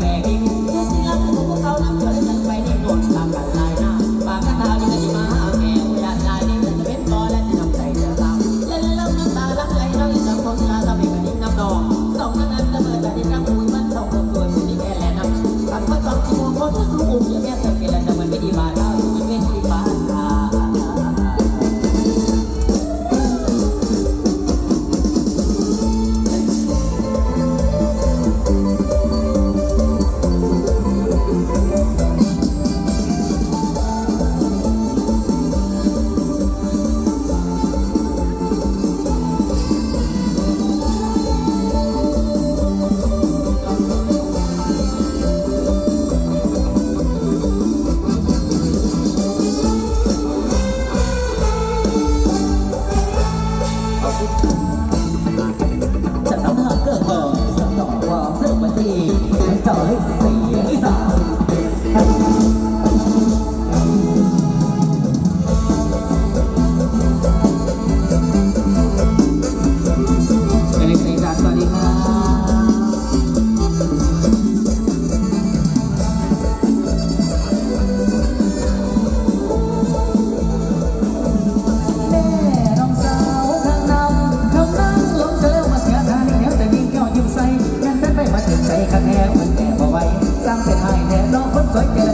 Tell. อยางเป็นไอ้แน่น้องคนสวยแก่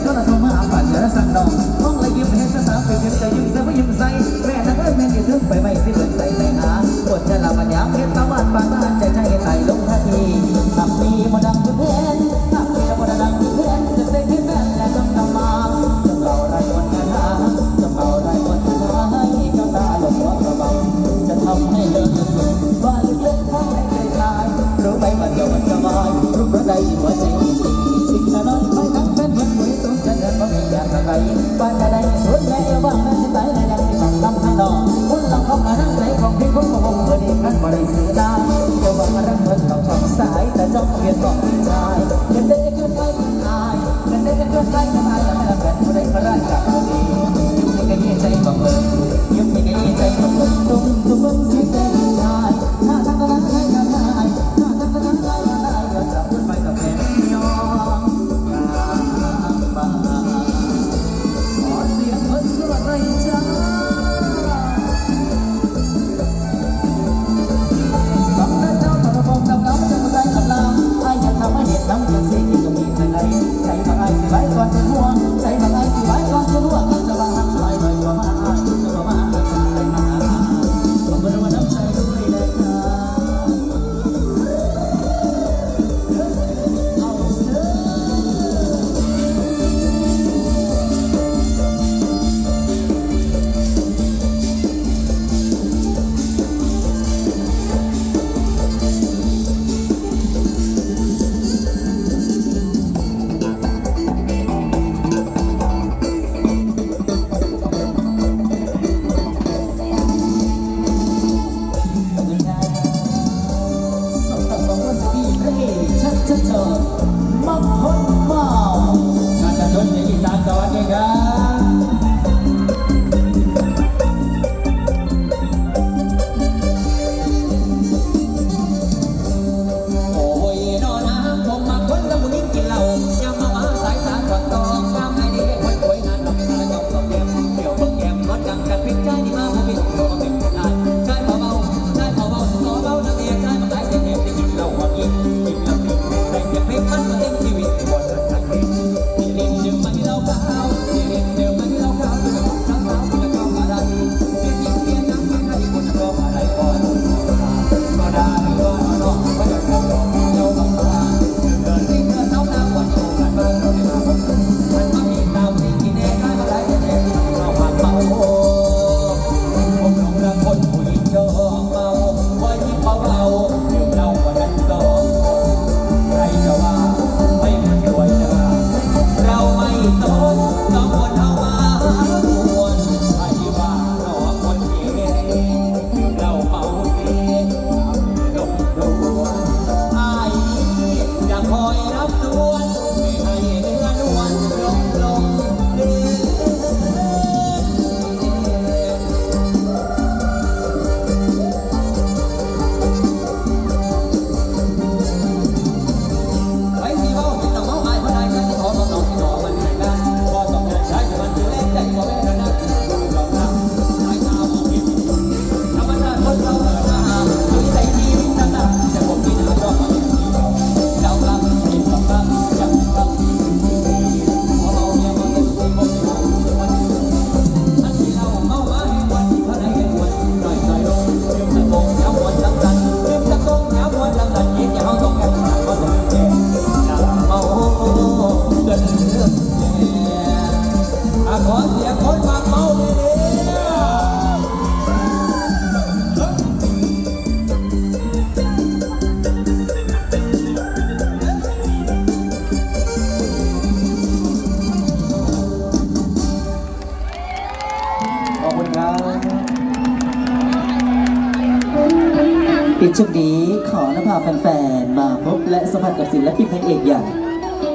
ปิดช่วงนี้ขอนำพาแฟนๆ มาพบและสัมผัสกับศิลปินนางเอกอย่าง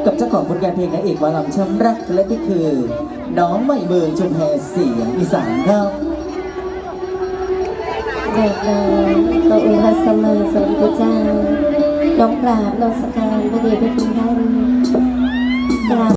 กับเจ้าของผลงานเพลงนางเอกวาลัช้ำรักและนี่คือ น้องใหม่เมืองชมแพเสียงอีสานครับเด็กน้อยตัวอุทัสมัสมุทรเจ้าน้องปราบน้องสการพระเดชพระคุณท่าน